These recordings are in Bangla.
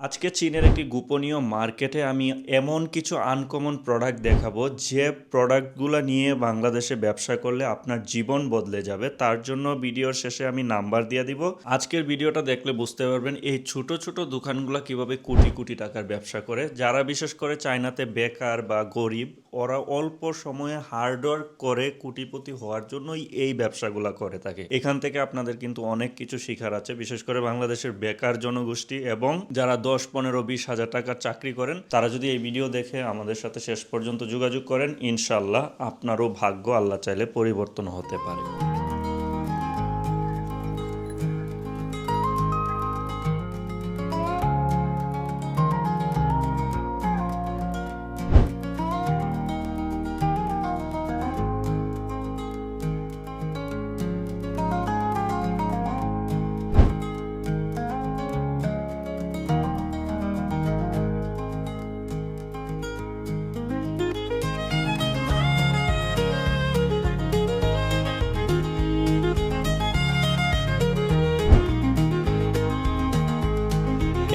আজকে চীনের একটি গোপনীয় মার্কেটে আমি এমন কিছু আনকমন প্রোডাক্ট দেখাবো, যে প্রোডাক্টগুলো নিয়ে বাংলাদেশে ব্যবসা করলে আপনার জীবন বদলে যাবে। তার জন্য ভিডিওর শেষে আমি নাম্বার দিয়ে দিব। আজকের ভিডিওটা দেখলে বুঝতে পারবেন এই ছোট ছোট দোকানগুলো কীভাবে কোটি কোটি টাকার ব্যবসা করে। যারা বিশেষ করে চায়নাতে বেকার বা গরিব, ওরা অল্প সময়ে হার্ডওয়ার্ক করে কোটিপতি হওয়ার জন্যই এই ব্যবসাগুলো করে থাকে। এখান থেকে আপনাদের কিন্তু অনেক কিছু শেখার আছে, বিশেষ করে বাংলাদেশের বেকার জনগোষ্ঠী এবং যারা দশ, পনেরো, বিশ হাজার টাকার চাকরি করেন, তারা যদি এই ভিডিও দেখে আমাদের সাথে শেষ পর্যন্ত যোগাযোগ করেন ইনশাল্লাহ আপনারও ভাগ্য আল্লাহ চাইলে পরিবর্তন হতে পারে।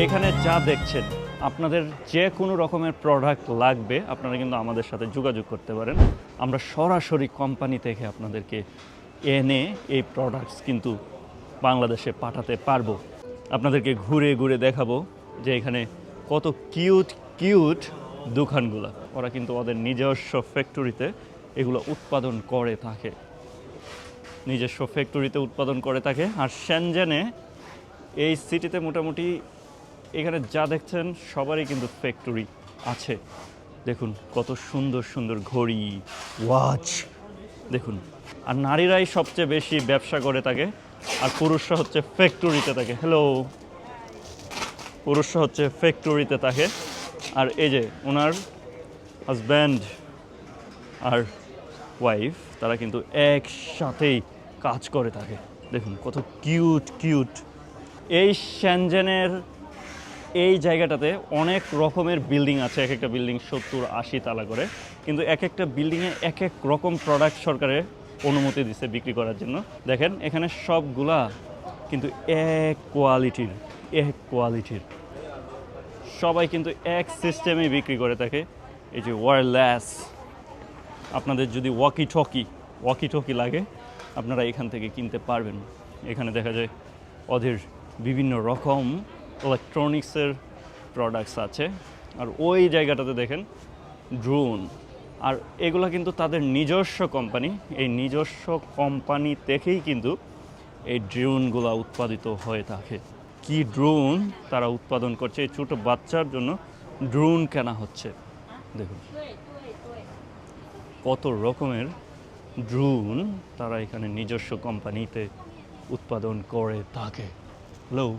এখানে যা দেখছেন, আপনাদের যে কোনো রকমের প্রোডাক্ট লাগবে, আপনারা কিন্তু আমাদের সাথে যোগাযোগ করতে পারেন। আমরা সরাসরি কোম্পানি থেকে আপনাদেরকে এনে এই প্রোডাক্টস কিন্তু বাংলাদেশে পাঠাতে পারব। আপনাদেরকে ঘুরে ঘুরে দেখাবো যে এখানে কত কিউট কিউট দোকানগুলো। ওরা কিন্তু ওদের নিজস্ব ফ্যাক্টরিতে এগুলো উৎপাদন করে থাকে। নিজস্ব ফ্যাক্টরিতে উৎপাদন করে থাকে। আর শ্যানজেনে এই সিটিতে মোটামুটি এখানে যা দেখছেন সবারই কিন্তু ফ্যাক্টরি আছে। দেখুন কত সুন্দর সুন্দর ঘড়ি। ওয়াচ দেখুন আর নারীরাই সবচেয়ে বেশি ব্যবসা করে থাকে আর পুরুষরা হচ্ছে ফ্যাক্টরিতে থাকে হ্যালো পুরুষরা হচ্ছে ফ্যাক্টরিতে থাকে আর এই যে ওনার হাজব্যান্ড আর ওয়াইফ তারা কিন্তু একসাথেই কাজ করে থাকে দেখুন কত কিউট কিউট এই শ্যানজেনের এই জায়গাটাতে অনেক রকমের বিল্ডিং আছে, এক একটা বিল্ডিং সত্তর, আশি তালা করে। কিন্তু এক একটা বিল্ডিংয়ে এক এক রকম প্রোডাক্ট সরকারে অনুমতি দিছে বিক্রি করার জন্য। দেখেন, এখানে সবগুলা কিন্তু এক কোয়ালিটির এক কোয়ালিটির সবাই কিন্তু এক সিস্টেমে বিক্রি করে থাকে। এই যে ওয়ারলেস আপনাদের যদি ওয়াকি ঠকি ওয়াকি ঠকি লাগে, আপনারা এখান থেকে কিনতে পারবেন। এখানে দেখা যায় ওদের বিভিন্ন রকম ইলেকট্রনিক্সের প্রোডাক্টস আছে। আর ওই জায়গাটাতে দেখেন ড্রোন আর এগুলো কিন্তু তাদের নিজস্ব কোম্পানি এই নিজস্ব কোম্পানি থেকেই কিন্তু এই ড্রোনগুলো উৎপাদিত হয়ে থাকে। কি ড্রোন তারা উৎপাদন করছে? এই ছোটো বাচ্চার জন্য ড্রোন কেনা হচ্ছে। দেখুন। কত রকমের ড্রোন তারা এখানে নিজস্ব কোম্পানিতে উৎপাদন করে থাকে। হ্যালো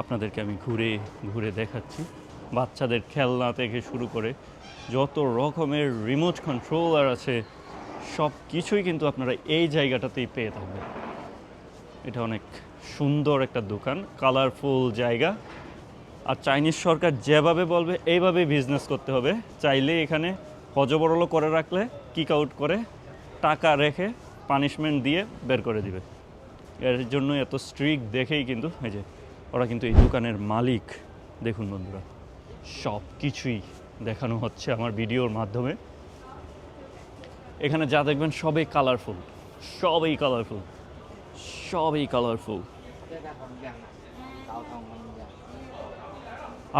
আপনাদেরকে আমি ঘুরে ঘুরে দেখাচ্ছি। বাচ্চাদের খেলনা থেকে শুরু করে যত রকমের রিমোট কন্ট্রোলার আছে সব কিছুই কিন্তু আপনারা এই জায়গাটাতেই পেয়ে থাকবেন। এটা অনেক সুন্দর একটা দোকান কালারফুল জায়গা। আর চাইনিজ সরকার যেভাবে বলবে এইভাবে বিজনেস করতে হবে। চাইলে এখানে হজবরল করে রাখলে কিক আউট করে টাকা রেখে পানিশমেন্ট দিয়ে বের করে দিবে। এর জন্য এত স্ট্রিক্ট দেখেই কিন্তু এই যে ওরা কিন্তু এই দোকানের মালিক। দেখুন বন্ধুরা সব কিছুই দেখানো হচ্ছে আমার ভিডিওর মাধ্যমে। এখানে যা দেখবেন সবই কালারফুল সবই কালারফুল সবই কালারফুল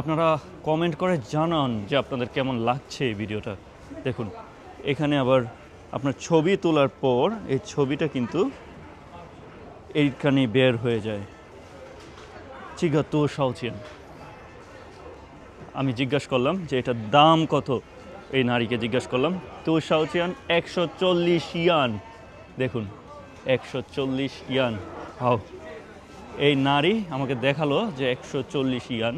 আপনারা কমেন্ট করে জানান যে আপনাদের কেমন লাগছে এই ভিডিওটা। দেখুন, এখানে আবার আপনার ছবি তোলার পর এই ছবিটা কিন্তু এইখানেই বের হয়ে যায়। চিগা তো সাউচিয়ান আমি জিজ্ঞাসা করলাম যে এটার দাম কত? এই নারীকে জিজ্ঞাসা করলাম, তো সাউচিয়ান একশো চল্লিশ ইয়ান। দেখুন, একশো চল্লিশ ইয়ান। হাও এই নারী আমাকে দেখাল যে একশো চল্লিশ ইয়ান,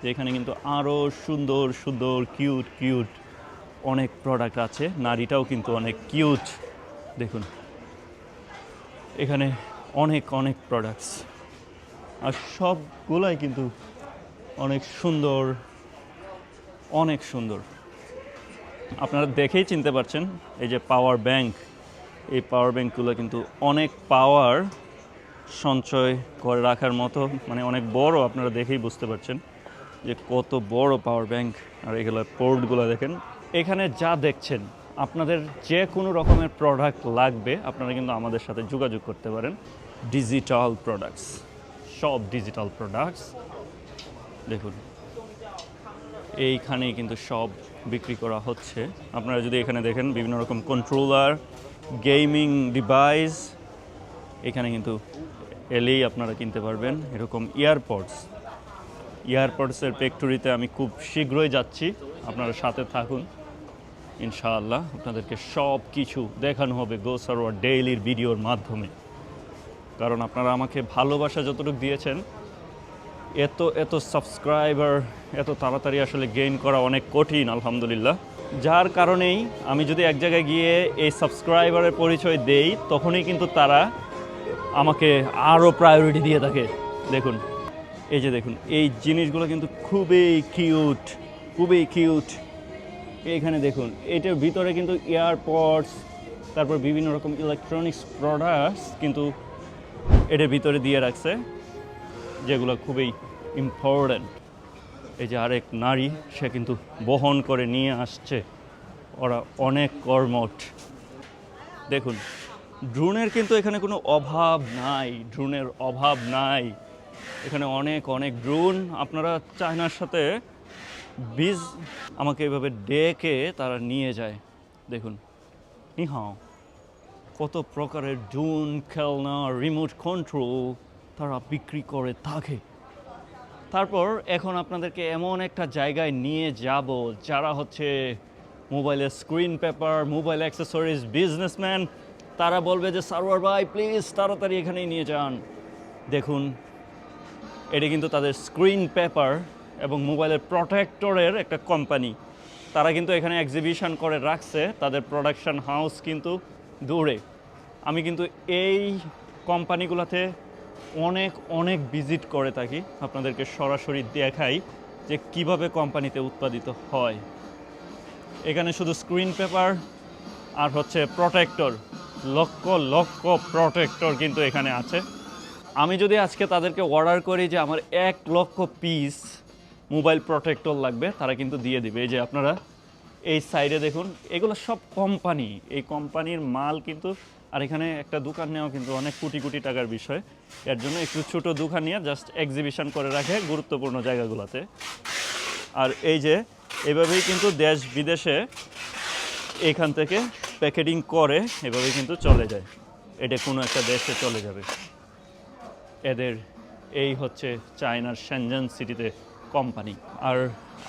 যে এখানে কিন্তু আরও সুন্দর সুন্দর, কিউট কিউট অনেক প্রোডাক্ট আছে। নারীটাও কিন্তু অনেক কিউট। দেখুন, এখানে অনেক অনেক প্রোডাক্টস আর সবগুলাই কিন্তু অনেক সুন্দর অনেক সুন্দর। আপনারা দেখেই চিনতে পারছেন, এই যে পাওয়ার ব্যাংক এই পাওয়ার ব্যাংকগুলো কিন্তু অনেক পাওয়ার সঞ্চয় করে রাখার মতো মানে অনেক বড় আপনারা দেখেই বুঝতে পারছেন যে কত বড় পাওয়ার ব্যাংক আর এগুলো পোর্টগুলো দেখেন। এখানে যা দেখছেন, আপনাদের যে কোনো রকমের প্রোডাক্ট লাগবে, আপনারা কিন্তু আমাদের সাথে যোগাযোগ করতে পারেন। ডিজিটাল প্রোডাক্টস সব ডিজিটাল প্রোডাক্টস দেখুন, এইখানেই কিন্তু সব বিক্রি করা হচ্ছে। আপনারা যদি এখানে দেখেন বিভিন্ন রকম কন্ট্রোলার গেমিং ডিভাইস এখানে কিন্তু এলেই আপনারা কিনতে পারবেন এরকম ইয়ারপডস ইয়ারপডসের ফ্যাক্টরিতে আমি খুব শীঘ্রই যাচ্ছি, আপনারা সাথে থাকুন। ইনশাআল্লাহ আপনাদেরকে সব কিছু দেখানো হবে গো সারোয়ার ডেইলির ভিডিওর মাধ্যমে। কারণ আপনারা আমাকে ভালোবাসা যতটুকু দিয়েছেন, এত এত সাবস্ক্রাইবার এত তাড়াতাড়ি আসলে গেইন করা অনেক কঠিন, আলহামদুলিল্লাহ। যার কারণেই আমি যদি এক জায়গায় গিয়ে এই সাবস্ক্রাইবারের পরিচয় দেই, তখনই কিন্তু তারা আমাকে আরও প্রায়োরিটি দিয়ে থাকে। দেখুন, এই যে দেখুন, এই জিনিসগুলো কিন্তু খুবই কিউট খুবই কিউট এইখানে দেখুন, এটার ভিতরে কিন্তু এয়ারপডস তারপর বিভিন্ন রকম ইলেকট্রনিক্স প্রোডাক্টস কিন্তু এটার ভিতরে দিয়ে রাখছে, যেগুলো খুবই ইম্পর্ট্যান্ট এই যে আরেক নারী, সে কিন্তু বহন করে নিয়ে আসছে। ওরা অনেক কর্মঠ। দেখুন ড্রোনের কিন্তু এখানে কোনো অভাব নাই ড্রোনের অভাব নাই। এখানে অনেক অনেক ড্রোন আপনারা চায়নার সাথে বীজ আমাকে এভাবে ডেকে তারা নিয়ে যায়। দেখুন নিহাও কত প্রকারের ড্রোন খেলনা রিমোট কন্ট্রোল তারা বিক্রি করে থাকে। তারপর এখন আপনাদেরকে এমন একটা জায়গায় নিয়ে যাব যারা হচ্ছে মোবাইলের screen paper mobile accessories businessman তারা বলবে যে সার্ভার ভাই প্লিজ তাড়াতাড়ি এখানেই নিয়ে যান। দেখুন, এটি কিন্তু তাদের স্ক্রিন পেপার এবং মোবাইলের প্রোটেক্টরের একটা কোম্পানি তারা কিন্তু এখানে এক্সিবিশন করে রাখছে, তাদের প্রোডাকশন হাউস কিন্তু দূরে আমি কিন্তু এই কোম্পানিগুলোতে অনেক অনেক ভিজিট করে থাকি। আপনাদেরকে সরাসরি দেখাই যে কীভাবে কোম্পানিতে উৎপাদিত হয়। এখানে শুধু স্ক্রিন পেপার আর হচ্ছে প্রোটেক্টর লক্ষ লক্ষ প্রোটেক্টর কিন্তু এখানে আছে। আমি যদি আজকে তাদেরকে অর্ডার করি যে আমার এক লক্ষ পিস মোবাইল প্রোটেক্টর লাগবে, তারা কিন্তু দিয়ে দিবে। এই যে আপনারা এই সাইডে দেখুন, এগুলো সব কোম্পানি এই কোম্পানির মাল কিন্তু, আর এখানে একটা দোকান নেওয়া কিন্তু অনেক কোটি কোটি টাকার বিষয়। এর জন্য একটু ছোট দোকান নিয়ে জাস্ট এক্সিবিশন করে রাখে গুরুত্বপূর্ণ জায়গাগুলোতে। আর এই যে, এভাবেই কিন্তু দেশ বিদেশে এখান থেকে প্যাকেটিং করে এভাবে কিন্তু চলে যায়। এটা কোনো একটা দেশে চলে যাবে। এদের, এই হচ্ছে চায়নার শ্যানজান সিটিতে কোম্পানি। আর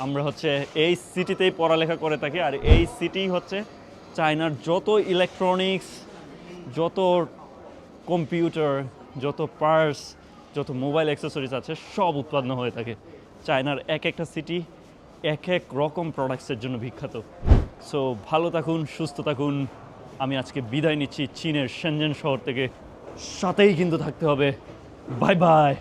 আমরা হচ্ছে এই সিটিতেই পড়ালেখা করে থাকি, আর এই সিটি হচ্ছে চায়নার যত ইলেকট্রনিক্স যত কম্পিউটার যত পার্স যত মোবাইল অ্যাক্সেসরিজ আছে, সব উৎপাদন হয়ে থাকে। চায়নার এক একটা সিটি এক এক রকম প্রোডাক্টসের জন্য বিখ্যাত। সো ভালো থাকুন, সুস্থ থাকুন। আমি আজকে বিদায় নিচ্ছি, চীনের সেনজেন শহর থেকে। সাথেই কিন্তু থাকতে হবে। Bye bye